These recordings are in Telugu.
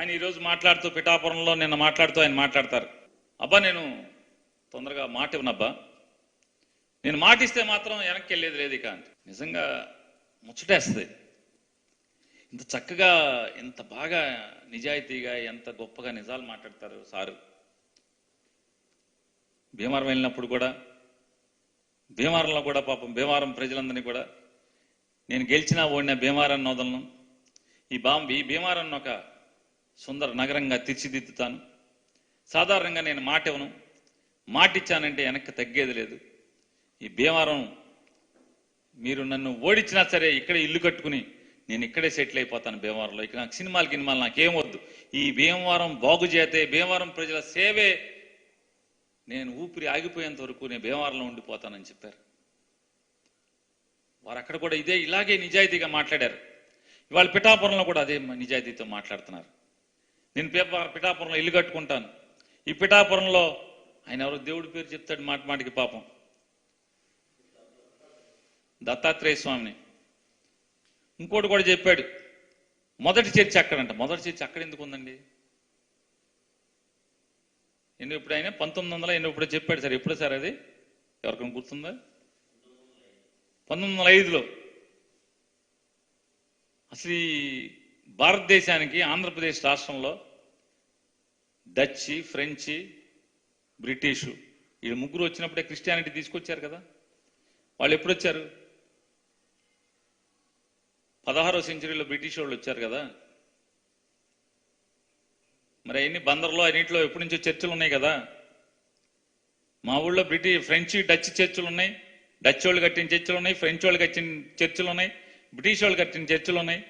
ఆయన ఈరోజు మాట్లాడుతూ పిఠాపురంలో నిన్న మాట్లాడుతూ ఆయన మాట్లాడతారు. అబ్బా నేను తొందరగా మాట ఇవ్వనబ్బా. నేను మాటిస్తే మాత్రం వెనక్కి వెళ్ళేది లేదు ఇక నిజంగా ముచ్చటేస్తుంది. ఇంత చక్కగా ఇంత బాగా నిజాయితీగా ఎంత గొప్పగా నిజాలు మాట్లాడతారు సారు. భీమవరం వెళ్ళినప్పుడు కూడా భీమవరంలో కూడా పాపం భీమవరం ప్రజలందరినీ కూడా నేను గెలిచినా ఓడిన భీమవరం నోదలను. ఈ బాం ఈ ఒక సుందర నగరంగా తీర్చిదిద్దుతాను. సాధారణంగా నేను మాట ఇవ్వను మాటిచ్చానంటే వెనక్కి తగ్గేది లేదు. ఈ భీమవరం మీరు నన్ను ఓడించినా సరే ఇక్కడే ఇల్లు కట్టుకుని నేను ఇక్కడే సెటిల్ అయిపోతాను భీమవరంలో. ఇక నాకు సినిమాలు గినిమాలు నాకేం వద్దు. ఈ భీమవరం బాగు చేతే భీమవరం ప్రజల సేవే నేను ఊపిరి ఆగిపోయేంత వరకు నేను భీమవరంలో ఉండిపోతానని చెప్పారు. వారు అక్కడ కూడా ఇదే ఇలాగే నిజాయితీగా మాట్లాడారు. ఇవాళ పిఠాపురంలో కూడా అదే నిజాయితీతో మాట్లాడుతున్నారు. నేను పిఠాపురంలో ఇల్లు కట్టుకుంటాను. ఈ పిఠాపురంలో ఆయన ఎవరో దేవుడి పేరు చెప్తాడు మాట మాటికి పాపం. దత్తాత్రేయ స్వామిని. ఇంకోటి కూడా చెప్పాడు. మొదటి చర్చి అక్కడంట. మొదటి చర్చి అక్కడ ఎందుకు ఉందండి? ఎన్ని ఇప్పుడు ఆయన పంతొమ్మిది వందల ఎన్ని ఇప్పుడు చెప్పాడు సార్. ఎప్పుడు సార్ అది? ఎవరికైనా గుర్తుందా? పంతొమ్మిది వందల ఐదులో. అసలు ఈ భారతదేశానికి ఆంధ్రప్రదేశ్ రాష్ట్రంలో డచ్చి ఫ్రెంచి బ్రిటిషు ఈ ముగ్గురు వచ్చినప్పుడే క్రిస్టియానిటీ తీసుకొచ్చారు కదా. వాళ్ళు ఎప్పుడు వచ్చారు? పదహారో సెంచరీలో బ్రిటిష్ వాళ్ళు వచ్చారు కదా. మరి అన్ని బందర్లో అన్నింటిలో ఎప్పటి నుంచో చర్చలు ఉన్నాయి కదా. మా ఊళ్ళో బ్రిటిష్ ఫ్రెంచ్ డచ్ చర్చలు ఉన్నాయి. డచ్ వాళ్ళు కట్టిన చర్చలు ఉన్నాయి ఫ్రెంచ్ వాళ్ళు కట్టిన చర్చలు ఉన్నాయి బ్రిటిష్ వాళ్ళు కట్టిన చర్చలు ఉన్నాయి.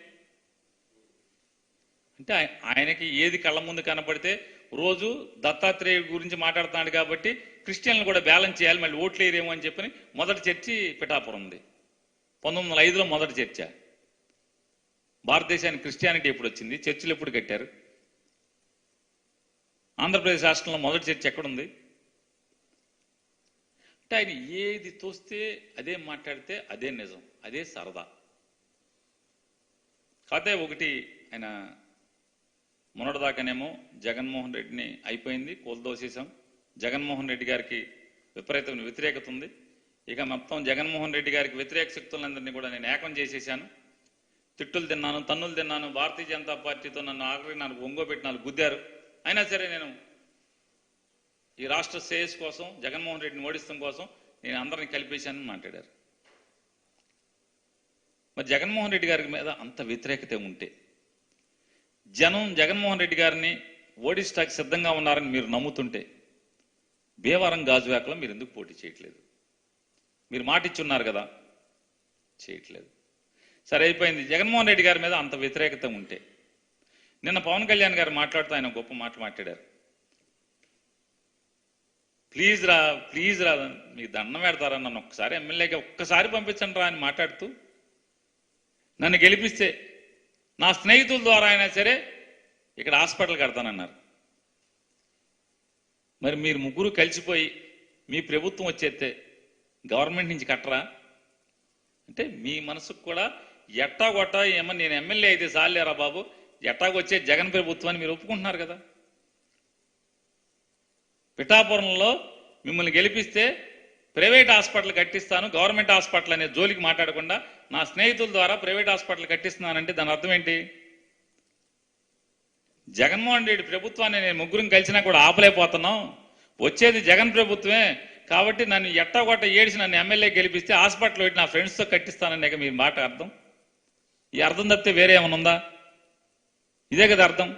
అంటే ఆయనకి ఏది కళ్ళ ముందు కనపడితే రోజు దత్తాత్రేయ గురించి మాట్లాడుతున్నాడు కాబట్టి క్రిస్టియన్లు కూడా బ్యాలెన్స్ చేయాలి మళ్ళీ ఓట్లు వేయరేమో అని చెప్పని మొదటి చర్చి పిఠాపురం ఉంది. పంతొమ్మిది వందల ఐదులో మొదటి చర్చ. భారతదేశానికి క్రిస్టియానిటీ ఎప్పుడు వచ్చింది? చర్చిలు ఎప్పుడు కట్టారు? ఆంధ్రప్రదేశ్ రాష్ట్రంలో మొదటి చర్చ ఎక్కడుంది? అంటే ఆయన ఏది తోస్తే అదే మాట్లాడితే అదే నిజం అదే సరదా. కాకపోతే ఒకటి ఆయన మొన్నటిదాకానేమో జగన్మోహన్ రెడ్డిని అయిపోయింది కోల్దోసేసాం జగన్మోహన్ రెడ్డి గారికి విపరీతమైన వ్యతిరేకత ఉంది. ఇక మొత్తం జగన్మోహన్ రెడ్డి గారికి వ్యతిరేక శక్తులందరినీ కూడా నేను ఏకం చేసేసాను తిట్టులు తిన్నాను తన్నులు తిన్నాను భారతీయ జనతా పార్టీతో నన్ను ఆఖరి నాకు ఒంగోబెట్టి నాకు గుద్దారు. అయినా సరే నేను ఈ రాష్ట్ర శ్రేయస్ కోసం జగన్మోహన్ రెడ్డిని ఓడిస్తాం కోసం నేను అందరిని కలిపేశానని మాట్లాడారు. మరి జగన్మోహన్ రెడ్డి గారి మీద అంత వ్యతిరేకత ఉంటే జనం జగన్మోహన్ రెడ్డి గారిని ఓడిస్తాకి సిద్ధంగా ఉన్నారని మీరు నమ్ముతుంటే భీమవరం గాజువాకలో మీరు ఎందుకు పోటీ చేయట్లేదు? మీరు మాట ఇచ్చున్నారు కదా? చేయట్లేదు. సరే అయిపోయింది. జగన్మోహన్ రెడ్డి గారి మీద అంత వ్యతిరేకత ఉంటే నిన్న పవన్ కళ్యాణ్ గారు మాట్లాడుతూ ఆయన గొప్ప మాట మాట్లాడారు. ప్లీజ్ రా ప్లీజ్ రా మీకు దండం పెడతారా? నన్ను ఒక్కసారి ఎమ్మెల్యేగా ఒక్కసారి పంపించండి రా అని మాట్లాడుతూ నన్ను గెలిపిస్తే నా స్నేహితుల ద్వారా అయినా సరే ఇక్కడ హాస్పిటల్ కడతానన్నారు. మరి మీరు ముగ్గురు కలిసిపోయి మీ ప్రభుత్వం వచ్చేస్తే గవర్నమెంట్ నుంచి కట్టరా? అంటే మీ మనసుకు కూడా ఎట్టా కొట్ట ఏమో నేను ఎమ్మెల్యే అయితే చాలేరా బాబు? ఎట్టాగొచ్చే జగన్ ప్రభుత్వాన్ని మీరు ఒప్పుకుంటున్నారు కదా. పిఠాపురంలో మిమ్మల్ని గెలిపిస్తే ప్రైవేట్ హాస్పిటల్ కట్టిస్తాను గవర్నమెంట్ హాస్పిటల్ అనే జోలికి మాట్లాడకుండా నా స్నేహితుల ద్వారా ప్రైవేట్ హాస్పిటల్ కట్టిస్తున్నానంటే దాని అర్థం ఏంటి? జగన్మోహన్ రెడ్డి ప్రభుత్వాన్ని నేను ముగ్గురం కలిసినా కూడా ఆపలేకపోతున్నాం. వచ్చేది జగన్ ప్రభుత్వమే కాబట్టి నన్ను ఎట్టగొట్ట ఏడిసి నన్ను ఎమ్మెల్యే గెలిపిస్తే హాస్పిటల్ పెట్టి నా ఫ్రెండ్స్తో కట్టిస్తాననే మీ మాట అర్థం? ఈ అర్థం తప్పితే వేరే ఏమైనా ఉందా? ఇదే కదా అర్థం.